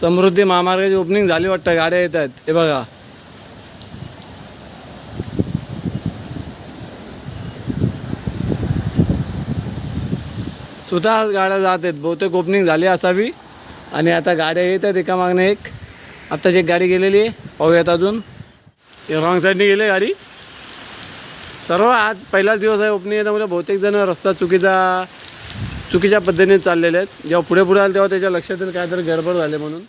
समृद्धी महामार्गाची ओपनिंग झाली वाटतं गाड्या येत आहेत हे बघा. स्वतः गाड्या जात आहेत. बहुतेक ओपनिंग झाली असावी. आणि आता गाड्या येत आहेत. एका मागणे एक. आत्ताची एक गाडी गेलेली आहे. पाहूयात अजून. रॉंग साईडने गेली गाडी. सर्व आज पहिलाच दिवस आहे ओपनिंग आहे. त्यामुळे बहुतेक जण रस्ता चुकीचा चुकीच्या पद्धतीने चाललेले आहेत. जेव्हा पुढे पुढे आले तेव्हा त्याच्या लक्षात येईल काहीतरी गडबड झाले म्हणून.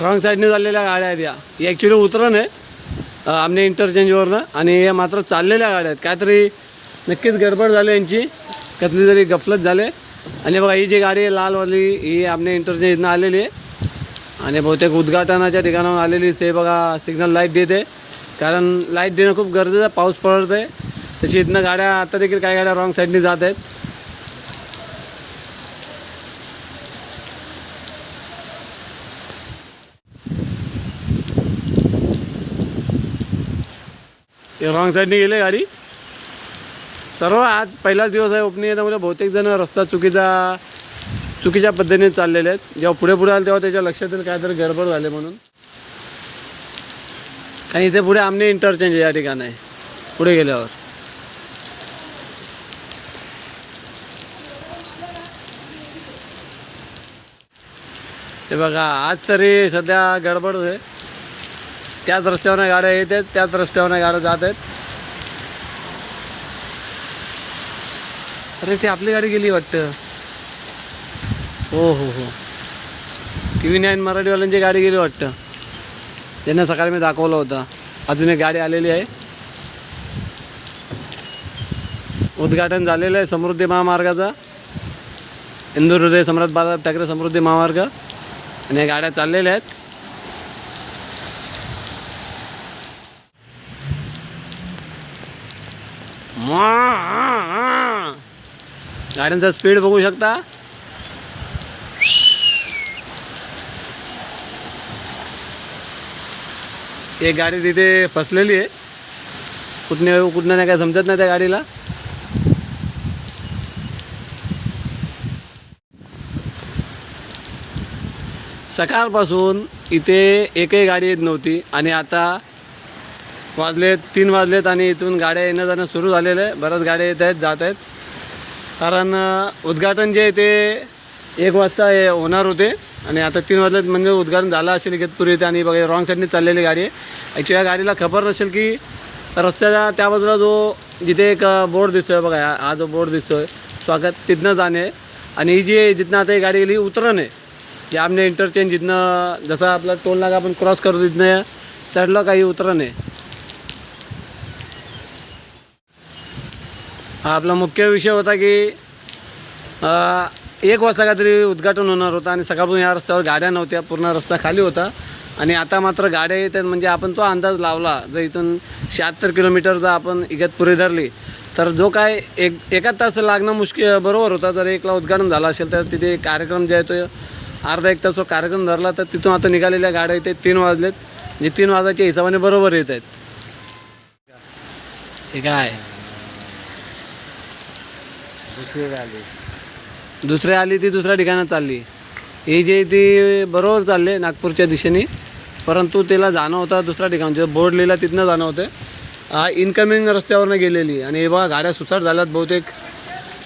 रॉंग साईडने चाललेल्या गाड्या आहेत या. ही ॲक्च्युली उतरण आहे आमने इंटरचेंजवरनं आणि या मात्र चाललेल्या गाड्या आहेत. काहीतरी नक्कीच गडबड झाली यांची. कसली तरी गफलत झाले. आणि बघा ही जी गाडी आहे लालवाली ही आमने इंटरचेंजनं आलेली आहे. आणि बहुतेक उद्घाटनाच्या ठिकाणाहून आलेली ते बघा सिग्नल लाइट देते. कारण लाइट देणं खूप गरजेचं आहे पाऊस पडत आहे. तशी इथनं गाड्या आता देखील काही गाड्या रॉंग साईडने जात आहेत. रॉंग साईडने गेले गाडी. सर्व आज पहिलाच दिवस आहे ओपनिंग त्यामुळे बहुतेक जण रस्ता चुकीचा चुकीच्या पद्धतीने चाललेले आहेत. जेव्हा पुढे पुढे आले तेव्हा त्याच्या लक्षात येईल काय तर गडबड झाले म्हणून. आणि इथे पुढे आमने इंटरचेंज या ठिकाणी आहे. पुढे गेल्यावर. ते बघा आज तरी सध्या गडबड आहे त्याच रस्त्यावरनं गाड्या येत आहेत त्याच रस्त्यावरनं गाड्या जात आहेत. अरे ती आपली गाडी गेली वाटतं. हो हो हो. टी व्ही नाईन मराठीवाल्यांची गाडी गेली वाटतं. त्यांना सकाळी मी दाखवलं होतं. अजून एक गाडी आलेली आहे. उद्घाटन झालेलं आहे समृद्धी महामार्गाचा. इंदूर हृदय सम्राट बाळासाहेब ठाकरे समृद्धी महामार्ग. आणि या गाड्या चाललेल्या आहेत. गाड्यांचा स्पीड बघू शकता. एक गाडी तिथे फसलेली आहे. कुठने कुठनं नाही काय समजत नाही त्या गाडीला. सकाळपासून इथे एकही गाडी येत नव्हती आणि आता वाजलेत तीन वाजलेत आणि इथून गाड्या येणं जाणं सुरू झालेलं आहे. बऱ्याच गाड्या येत आहेत जात आहेत. कारण उद्घाटन जे आहे ते एक वाजता होणार होते. आणि आता तीन वाजलेत म्हणजे उद्घाटन झालं असेल इगतपुरी इथे आणि बघा रॉंग साईडने चाललेली गाडी. आहे ॲक्च्युली या गाडीला खबर नसेल की रस्त्याच्या त्या बाजूला जो जिथे एक बोर्ड दिसतो आहे बघा हा- जो बोर्ड दिसतो आहे स्वागत तिथनं जाणे. आणि ही जी जिथनं आता ही गाडी गेली उतरण आहे. जे आमने इंटरचेंज जिथनं जसं आपला टोल नाका आपण क्रॉस करतो तिथनं चढलं काही उतरण आहे. हा आपला मुख्य विषय होता की एक वाजता काहीतरी उद्घाटन होणार होतं आणि सकाळपासून या रस्त्यावर गाड्या नव्हत्या पूर्ण रस्ता खाली होता. आणि आता मात्र गाड्या येत आहेत म्हणजे आपण तो अंदाज लावला. जर इथून शहात्तर किलोमीटर जर आपण इगतपुरी धरली तर जो काय एक एका तास लागणं मुश्किल बरोबर होता. जर एकला उद्घाटन झालं असेल तर तिथे कार्यक्रम जे आहे तो अर्धा एक तास तो कार्यक्रम धरला तर तिथून आता निघालेल्या गाड्या इथे तीन वाजलेत. म्हणजे तीन वाजाच्या हिशोबाने बरोबर येत आहेत. हे काय? दुसरी आली ती दुसऱ्या ठिकाणात चालली. ही जी ती बरोबर चालले नागपूरच्या दिशेने परंतु तिला जाणं होतं दुसऱ्या ठिकाणी जे बोर्ड लिहिला तिथनं जाणं होतं हा इन्कमिंग रस्त्यावरनं गेलेली. आणि हे बघा गाड्या सुसाट झाल्यात बहुतेक.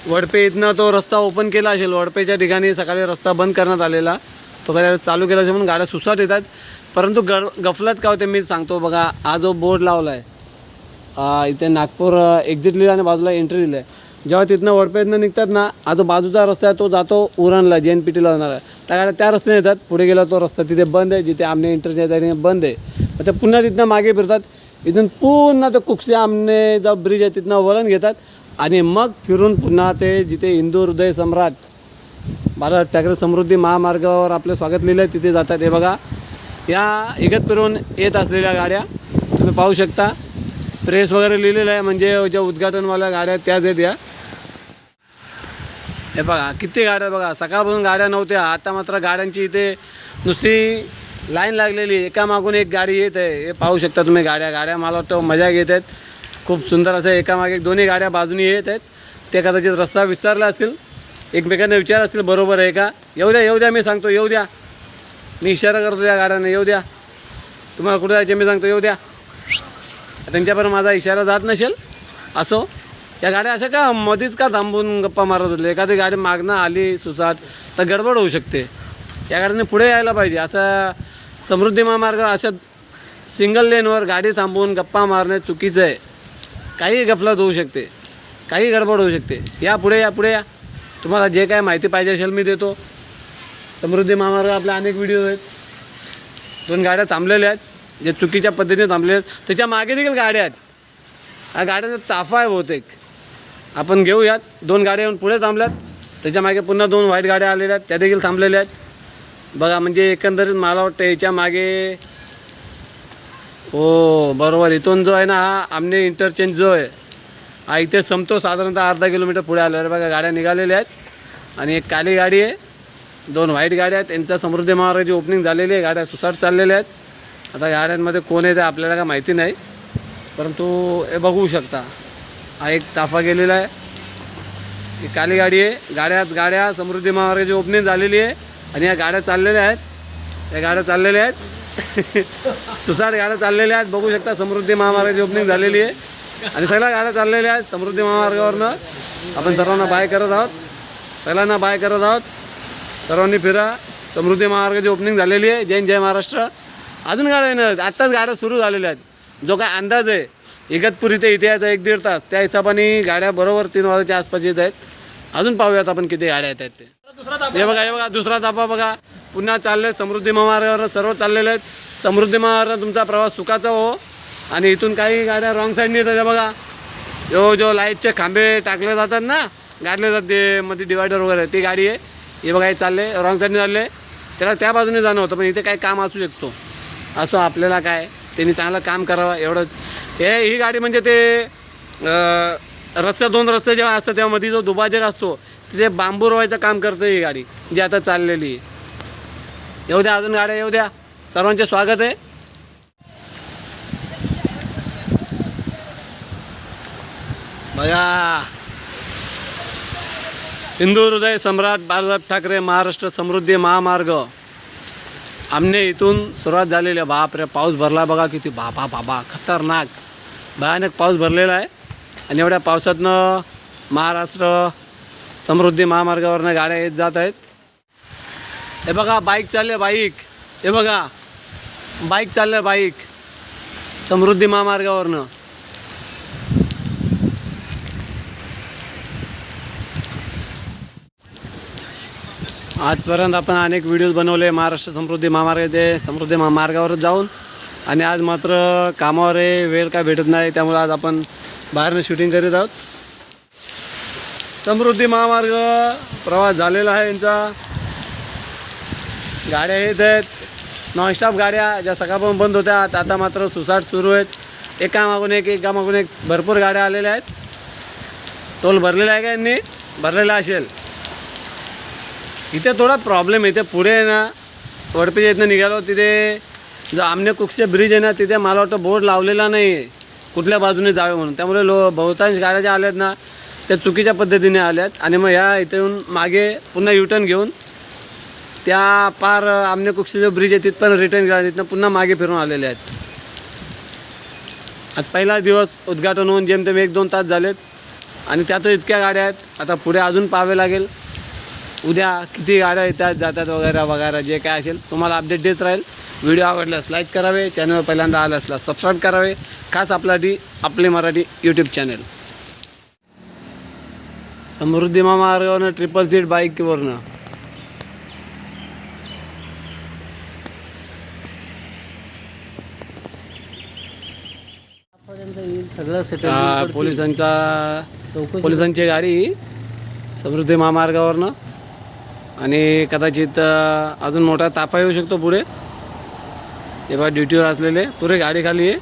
वडपे इथनं तो रस्ता ओपन केला असेल. वडपेच्या ठिकाणी सकाळी रस्ता बंद करण्यात आलेला. तो काय चालू केला असेल म्हणून गाड्या सुसाट येतात. परंतु गर गफलत काय होते मी सांगतो बघा. हा जो बोर्ड लावला आहे इथे नागपूर एक्झिट लिहिलं आणि बाजूला एंट्री दिलं आहे जेव्हा तिथनं वडपेतनं निघतात ना हा बाजूचा रस्ता आहे तो जातो उरणला जे एन पी टीला जाणार आहे. त्या गाड्या त्या रस्त्याने येतात. पुढे गेला तो रस्ता तिथे बंद आहे जिथे आमने इंटरचे आहे बंद आहे. मग ते पुन्हा तिथनं मागे फिरतात. इथून पुन्हा ते कुक्षे आमने जो ब्रिज आहे तिथनं वळण घेतात. आणि मग फिरून पुन्हा ते जिथे हिंदू हृदय सम्राट बाळासाहेब ठाकरे समृद्धी महामार्गावर आपलं स्वागत लिहिलं आहे तिथे जातात. हे बघा या इगतपुरून येत असलेल्या गाड्या तुम्ही पाहू शकता. प्रेस वगैरे लिहिलेलं आहे म्हणजे ज्या उद्घाटनवाल्या गाड्या त्याच आहेत या. हे बघा किती गाड्या बघा सकाळपासून गाड्या नव्हत्या. आता मात्र गाड्यांची इथे नुसती लाईन लागलेली एका मागून एक गाडी येत आहे. हे पाहू शकता तुम्ही गाड्या. गाड्या मला वाटतं मजा घेत आहेत. खूप सुंदर असं एकामागे एक दोन्ही गाड्या बाजूनी येत आहेत. ते कदाचित रस्ता विसरला असतील. एकमेकांना विचार असतील बरोबर आहे का? येऊ द्या येऊ द्या मी सांगतो येऊ द्या. मी इशारा करतो त्या गाड्यांना येऊ द्या. तुम्हाला कुठे जायचे मी सांगतो येऊ द्या. त्यांच्यापर्यंत माझा इशारा जात नसेल? असो. या गाड्या अशा का मधीच का थांबून गप्पा मारत होते एखादी गाडी मागणं आली सुसाट तर गडबड होऊ शकते. या गाडीने पुढे यायला पाहिजे. असं समृद्धी महामार्ग अशा सिंगल लेनवर गाडी थांबवून गप्पा मारणे चुकीचं आहे. काही गफलत होऊ शकते. काही गडबड होऊ शकते. या पुढे या पुढे या. तुम्हाला जे काय माहिती पाहिजे असेल मी देतो. समृद्धी महामार्ग आपल्या अनेक व्हिडिओ आहेत. दोन गाड्या थांबलेल्या आहेत. जे चुकीच्या पद्धतीने थांबलेल्या आहेत. त्याच्यामागे देखील गाड्या आहेत. हा गाड्यांचा ताफा आहे बहुतेक. आपण घेऊयात. दोन गाड्या येऊन पुढे थांबल्यात. त्याच्यामागे पुन्हा दोन व्हाईट गाड्या आलेल्या आहेत. त्या देखील थांबलेल्या आहेत. बघा म्हणजे एकंदरीत मला वाटतं याच्या मागे हो बरोबर. इथून जो आहे ना हा आमने इंटरचेंज जो आहे हा इथे संपतो. साधारणतः अर्धा किलोमीटर पुढे आल्यावर बघा गाड्या निघालेल्या आहेत. आणि एक काली गाडी आहे. दोन व्हाईट गाड्या आहेत. यांचा समृद्धी महाराजाची ओपनिंग झालेली आहे. गाड्या सुसाट चाललेल्या आहेत. आता गाड्यांमध्ये कोण आहे ते आपल्याला काय माहिती नाही. परंतु हे बघू शकता. हा एक ताफा गेलेला आहे. ही काली गाडी आहे. गाड्यात गाड्या समृद्धी महामार्गाची ओपनिंग झालेली आहे. आणि या गाड्या चाललेल्या आहेत. या गाड्या चाललेल्या आहेत. सुसाट गाड्या चाललेल्या आहेत. बघू शकता समृद्धी महामार्गाची ओपनिंग झालेली आहे. आणि सगळ्या गाड्या चाललेल्या आहेत समृद्धी महामार्गावरनं. आपण सर्वांना बाय करत आहोत. सगळ्यांना बाय करत आहोत. सर्वांनी फिरा. समृद्धी महामार्गाची ओपनिंग झालेली आहे. जैन जय महाराष्ट्र. अजून गाड्या येणार आत्ताच गाड्या सुरू झालेल्या आहेत. जो काय अंदाज आहे इगतपुरी ते इथे यायचा एक दीड तास. त्या हिशोबाने गाड्या बरोबर तीन वाजाच्या आसपास येत आहेत. अजून पाहूयात आपण किती गाड्या येत आहेत ते. हे बघा हे बघा दुसरा तापा बघा. पुन्हा चालले समृद्धी महामार्गावर सर्व चाललेले आहेत. समृद्धी महामार्ग तुमचा प्रवास सुखाचा हो. आणि इथून काही गाड्या रॉंग साईडने येतात हे बघा. जो जो लाईटचे खांबे टाकले जातात ना गाडले जातात ते मध्ये डिवायडर वगैरे ती गाडी आहे. हे बघा हे चालले रॉंग साईडने चालले. त्याला त्या बाजूने जाणं होतं पण इथे काही काम असू शकतो. असो आपल्याला काय त्यांनी चांगलं काम करावं एवढंच. हे ही गाडी म्हणजे ते रस्ते दोन रस्ते जेव्हा असतात तेव्हा मध्ये जो दुभाजक असतो तिथे बांबू रोवायचं काम करते ही गाडी जी आता चाललेली. आहे येऊ द्या अजून गाड्या येऊ द्या. सर्वांचे स्वागत आहे. बघा. हिंदू हृदय सम्राट बाळासाहेब ठाकरे महाराष्ट्र समृद्धी महामार्ग. आमने इथून सुरुवात झालेली आहे. बाप रे पाऊस भरला बघा किती. बाबा बाबा खतरनाक. भयानक पाऊस भरलेला आहे. आणि एवढ्या पावसातनं महाराष्ट्र समृद्धी महामार्गावरनं गाड्या येत जात आहेत. हे बघा बाईक चालले बाईक. हे बघा बाईक चाललं बाईक. समृद्धी महामार्गावरनं. आजपर्यंत आपण अनेक व्हिडिओज बनवले. महाराष्ट्र समृद्धी महामार्ग ते समृद्धी महामार्गावरच जाऊन आणि आज मात्र कामावर आहे वेळ काय भेटत नाही त्यामुळे आज आपण बाहेरनं शूटिंग करीत आहोत. समृद्धी महामार्ग प्रवास झालेला आहे यांचा. गाड्या येत आहेत. नॉनस्टॉप गाड्या ज्या सकाळपासून बंद होत्या आता मात्र सुसाट सुरू आहेत. एका मागून एक एका मागून एक भरपूर गाड्या आलेल्या आहेत. टोल भरलेला आहे का यांनी? भरलेला असेल. इथे थोडा प्रॉब्लेम आहे. इथे पुढे आहे ना वडपीच्या इथनं निघालो तिथे जो आमने कुक्षे ब्रिज आहे ना तिथे मला वाटतं बोर्ड लावलेला नाही आहे कुठल्या बाजूने जावे म्हणून. त्यामुळे लो बहुतांश गाड्या ज्या आल्यात ना त्या चुकीच्या पद्धतीने आल्यात. आणि मग ह्या इथे येऊन मागे पुन्हा युटर्न घेऊन त्या पार आमने कुक्षे जो ब्रिज आहे तिथपर्यंत रिटर्न गेला तिथनं पुन्हा मागे फिरून आलेले आहेत. आज पहिला दिवस उद्घाटन होऊन जेमतेम एक दोन तास झालेत. आणि त्यातच इतक्या गाड्या आहेत. आता पुढे अजून पाहावे लागेल. उद्या किती गाड्या येतात जातात वगैरे वगैरे जे काय असेल तुम्हाला अपडेट देत राहील. व्हिडिओ आवडल्यास लाईक करावे चॅनल पहिल्यांदा आलं असल्यास सबस्क्राईब करावे. खास आपला डी आपले मराठी यूट्यूब चॅनल समृद्धी महामार्गावरनं ट्रिपल सीट बाईकवरनं सगळं सेटल आ, पोलिसांचा पोलिसांची गाडी समृद्धी महामार्गावरनं आणि कदाचित अजून मोठा ताफा येऊ शकतो पुढे. तेव्हा ड्युटीवर असलेले पुरे गाडी खाली आहे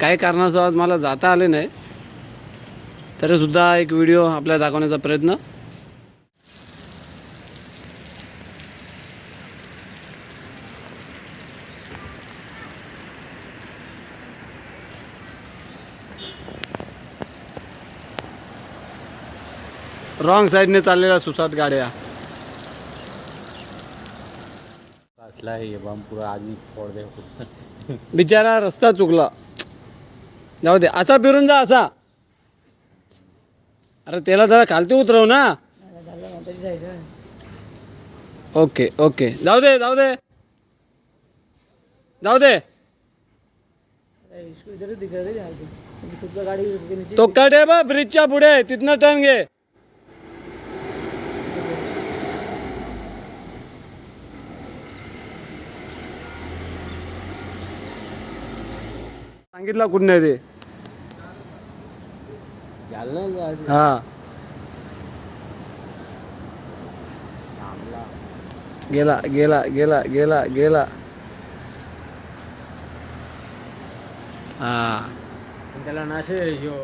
काही कारणास्तव आज मला जाता आले नाही तरीसुद्धा एक व्हिडिओ आपल्याला दाखवण्याचा प्रयत्न रॉंग साईडने चाललेल्या सुसाट गाड्या हे बम पुरा आधी फोड दे. बिचारा रस्ता चुकला. जाऊ दे असा फिरून जा असा. अरे त्याला जरा खालती उतरव ना. Okay okay. जाऊ दे जाऊ दे. जाऊ दे. तो कट आहे बा ब्रिजच्या पुढे. तिथनं टर्न घे. सांगितलं कुठं नाही ते? जालना हा. गेला गेला गेला गेला गेला. हा. त्याला नाशे ह्यो